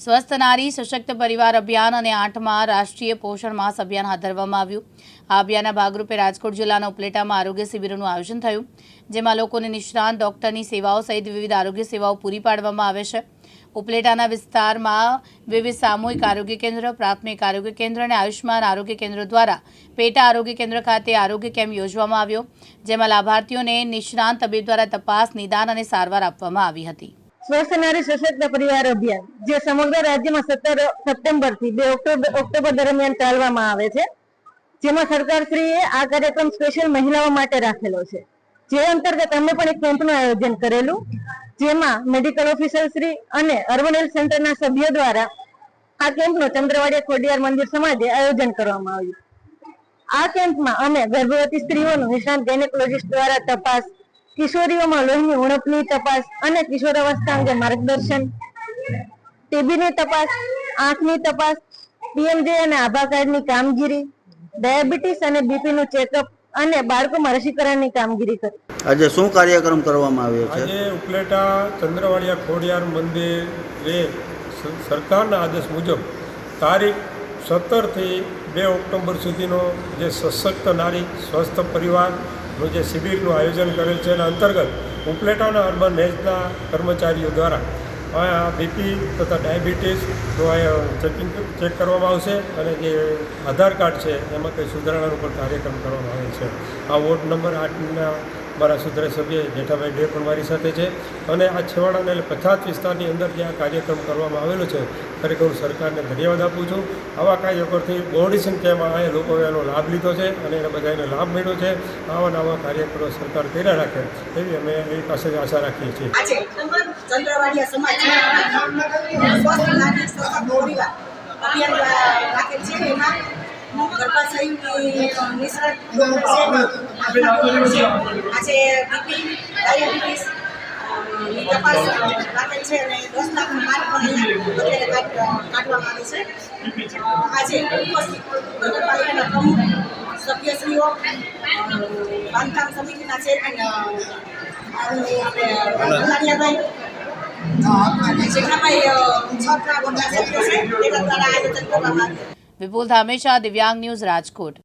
સ્વસ્થ નારી, સશક્ત પરિવાર અભિયાન અને આઠમા રાષ્ટ્રીય પોષણ માસ અભિયાન હાથ ધરવામાં આવ્યું. આ અભિયાનના ભાગરૂપે રાજકોટ જિલ્લાના ઉપલેટામાં આરોગ્ય શિબિરોનું આયોજન થયું, જેમાં લોકોને નિષ્ણાંત ડોક્ટરની સેવાઓ સહિત વિવિધ આરોગ્ય સેવાઓ પૂરી પાડવામાં આવે છે. ઉપલેટાના વિસ્તારમાં વિવિધ સામૂહિક આરોગ્ય કેન્દ્ર, પ્રાથમિક આરોગ્ય કેન્દ્ર અને આયુષ્માન આરોગ્ય કેન્દ્ર દ્વારા પેટા આરોગ્ય કેન્દ્ર ખાતે આરોગ્ય કેમ્પ યોજવામાં આવ્યો, જેમાં લાભાર્થીઓને નિષ્ણાંત તબીબ દ્વારા તપાસ, નિદાન અને સારવાર આપવામાં આવી હતી. સ્વસ્થ નારી સશક્ત પરિવાર અભિયાન, જે સમગ્ર રાજ્યમાં સત્તર સપ્ટેમ્બરથી બે ઓક્ટોબર ઓક્ટોબર દરમિયાન ચાલવામાં આવે છે. જેમાં સરકારશ્રીએ આ કાર્યક્રમ સ્પેશિયલ મહિલાઓ માટે રાખેલો છે. જે અંતર્ગત અમે પણ એક કેમ્પનું આયોજન કરેલું, જેમાં મેડિકલ ઓફિસર શ્રી અને અર્બન હેલ્થ સેન્ટરના સભ્યો દ્વારા આ કેમ્પનું ચંદ્રવાડિયા ખોડિયાર મંદિર સમાજે આયોજન કરવામાં આવ્યું. આ કેમ્પમાં અમે ગર્ભવતી સ્ત્રીઓનું નિષ્ણાંત ગાયનેકોલોજીસ્ટ દ્વારા તપાસ કિશોરીઓમાં લોહીની ઉણપની તપાસ અને કિશોરાવસ્થા અંગે માર્ગદર્શન ટીબીની તપાસ આંખની તપાસ પીએમજે અને આભા કાર્ડની કામગીરી ડાયાબિટીસ અને બીપીનું ચેકઅપ અને બાળકોમાં રસીકરણની કામગીરી કરી. આજે શું કાર્યક્રમ કરવામાં આવ્યો છે? આજે ઉપલેટા ચંદ્રવાડિયા ખોડિયાર મંદિરે સરકારના આદેશ મુજબ તારીખ સત્તરથી બે ઓક્ટોબર સુધીનો જે સશક્ત નારી સ્વસ્થ પરિવારનું જે શિબિરનું આયોજન કરેલ છે એના અંતર્ગત ઉપલેટાના અર્બન હેલ્થના કર્મચારીઓ દ્વારા અહીંયા બીપી તથા ડાયાબિટીસનું ચેકિંગ ચેક કરવામાં આવશે અને જે આધાર કાર્ડ છે એમાં કંઈ સુધારણાનો પણ કાર્યક્રમ કરવામાં આવે છે. આ વોર્ડ નંબર આઠના મારા સભ્ય જેઠાભાઈ ડે પણ મારી સાથે છે. અને આ છેવાડાના એટલે પછાત વિસ્તારની અંદર જે આ કાર્યક્રમ કરવામાં આવેલો છે, ખરેખર હું સરકારને ધન્યવાદ આપું છું. આવા કાર્યકરથી બહોળી સંખ્યામાં આ લોકોએ એનો લાભ લીધો છે અને એને બધાને લાભ મળ્યો છે. આવા નવા કાર્યકરો સરકાર કર્યા રાખે એવી અમે એની પાસે આશા રાખીએ છીએ. અભિયાન રાખેલ છે એમાં. ગર્ભાશયની નિષ્ણાત છે આજે બીપી ડાયાબિટીસ તપાસ રાખેલ છે અને દસ લાખનું માર્ક અત્યારે કાઢવામાં આવે છે આજે સભ્યશ્રીઓ બાંધકામ સમિતિના ચેરમેન આપણે છના બધા સભ્યો છે તેના દ્વારા આયોજન કરવામાં આવ્યું વિપુલ ધામેશા દિવ્યાંગ ન્યૂઝ રાજકોટ.